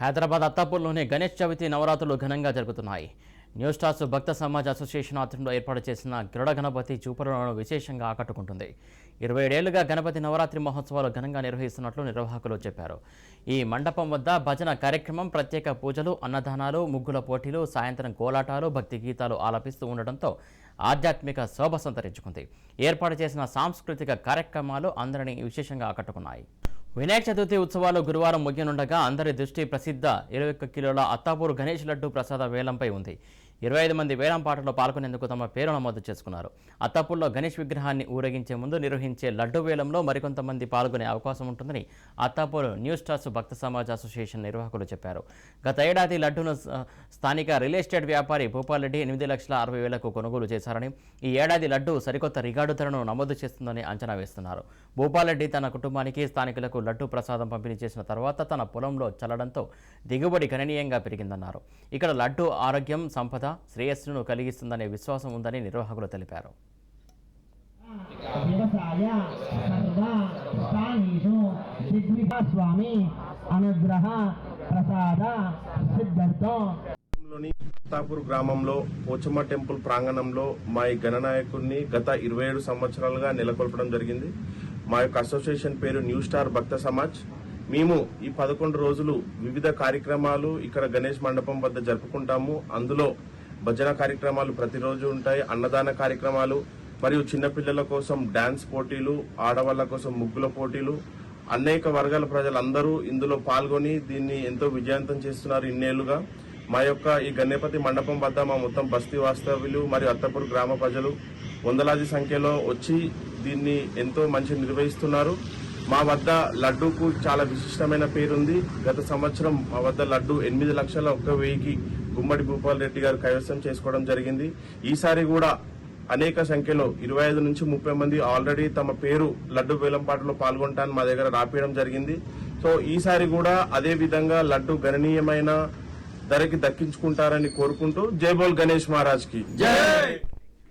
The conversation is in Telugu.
హైదరాబాద్ అత్తాపూర్లోని గణేష్ చవితి నవరాత్రులు ఘనంగా జరుగుతున్నాయి. New stars Bhakta Samaj association ఆధ్వర్యంలో ఏర్పాటు చేసిన గరుడ గణపతి చూపరులను విశేషంగా ఆకట్టుకుంటుంది. ఇరవై ఏడేళ్ళుగా గణపతి నవరాత్రి మహోత్సవాలు ఘనంగా నిర్వహిస్తున్నట్లు నిర్వాహకులు చెప్పారు. ఈ మండపం వద్ద భజన కార్యక్రమం ప్రత్యేక పూజలు అన్నదానాలు ముగ్గుల పోటీలు సాయంత్రం కోలాటాలు భక్తి గీతాలు ఆలపిస్తూ ఉండడంతో ఆధ్యాత్మిక శోభ సంతరించుకుంది. ఏర్పాటు చేసిన సాంస్కృతిక కార్యక్రమాలు అందరినీ విశేషంగా ఆకట్టుకున్నాయి. వినాయక చతుర్థి ఉత్సవాలు గురువారం ముగియనుండగా అందరి దృష్టి ప్రసిద్ధ ఇరవై ఒక్క కిలోల అత్తాపూర్ గణేష్ లడ్డు ప్రసాద వేలంపై ఉంది. ఇరవై ఐదు మంది వేలం పాటలో పాల్గొనేందుకు తమ పేరు నమోదు చేసుకున్నారు. అత్తాపూర్లో గణేష్ విగ్రహాన్ని ఊరేగించే ముందు నిర్వహించే లడ్డు వేలంలో మరికొంతమంది పాల్గొనే అవకాశం ఉంటుందని Attapur new stars Bhakta Samaj association నిర్వాహకులు చెప్పారు. గత ఏడాది లడ్డును స్థానిక రియల్ ఎస్టేట్ వ్యాపారి భూపాల్రెడ్డి ఎనిమిది లక్షల అరవై వేలకు కొనుగోలు చేశారని ఈ ఏడాది లడ్డు సరికొత్త రికార్డు ధరను నమోదు చేస్తుందని అంచనా వేస్తున్నారు. భూపాల్రెడ్డి తన కుటుంబానికి స్థానికులకు లడ్డు ప్రసాదం పంపిణీ చేసిన తర్వాత తన పొలంలో చల్లడంతో దిగుబడి గణనీయంగా పెరిగిందన్నారు. ఇక్కడ లడ్డు ఆరోగ్యం సంపద శ్రేయస్సును కలిగిస్తుందనే విశ్వాసం ఉందని నిర్వాహకులు తెలిపారు. వ్యవసాయ స్వామి అనుగ్రహ ప్రసాద సిద్ధార్థం అత్తాపూర్ గ్రామంలో పోచమ్మ టెంపుల్ ప్రాంగణంలో మా ఈ గణనాయకుడిని గత ఇరవై ఏడు సంవత్సరాలుగా నెలకొల్పడం జరిగింది. మా యొక్క అసోసియేషన్ పేరు న్యూ స్టార్ భక్త సమాజ్. మేము ఈ పదకొండు రోజులు వివిధ కార్యక్రమాలు ఇక్కడ గణేష్ మండపం వద్ద జరుపుకుంటాము. అందులో భజన కార్యక్రమాలు ప్రతిరోజు ఉంటాయి అన్నదాన కార్యక్రమాలు మరియు చిన్నపిల్లల కోసం డాన్స్ పోటీలు ఆడవాళ్ళ కోసం ముగ్గుల పోటీలు. అనేక వర్గాల ప్రజలందరూ ఇందులో పాల్గొని దీన్ని ఎంతో విజయవంతం చేస్తున్నారు ఇన్నేళ్ళుగా. మా యొక్క ఈ గణపతి మండపం వద్ద మా మొత్తం బస్తీ వాస్తవ్యులు మరియు అత్తపూర్ గ్రామ ప్రజలు వందలాది సంఖ్యలో వచ్చి దీన్ని ఎంతో మంచి నిర్వహిస్తున్నారు. మా వద్ద లడ్డూకు చాలా విశిష్టమైన పేరుంది. గత సంవత్సరం మా వద్ద లడ్డు ఎనిమిది లక్షల ఒక్క వెయ్యికి గుమ్మడి భూపాల్ రెడ్డి గారు కైవసం చేసుకోవడం జరిగింది. ఈసారి కూడా అనేక సంఖ్యలో ఇరవై ఐదు నుంచి ముప్పై మంది ఆల్రెడీ తమ పేరు లడ్డు వేలంపాటలో పాల్గొంటాను మా దగ్గర రాపియడం జరిగింది. సో ఈసారి కూడా అదే విధంగా లడ్డు గణనీయమైన ధరకి దక్కించుకుంటారని కోరుకుంటూ జై బోల్ గణేష్ మహారాజ్కి జై!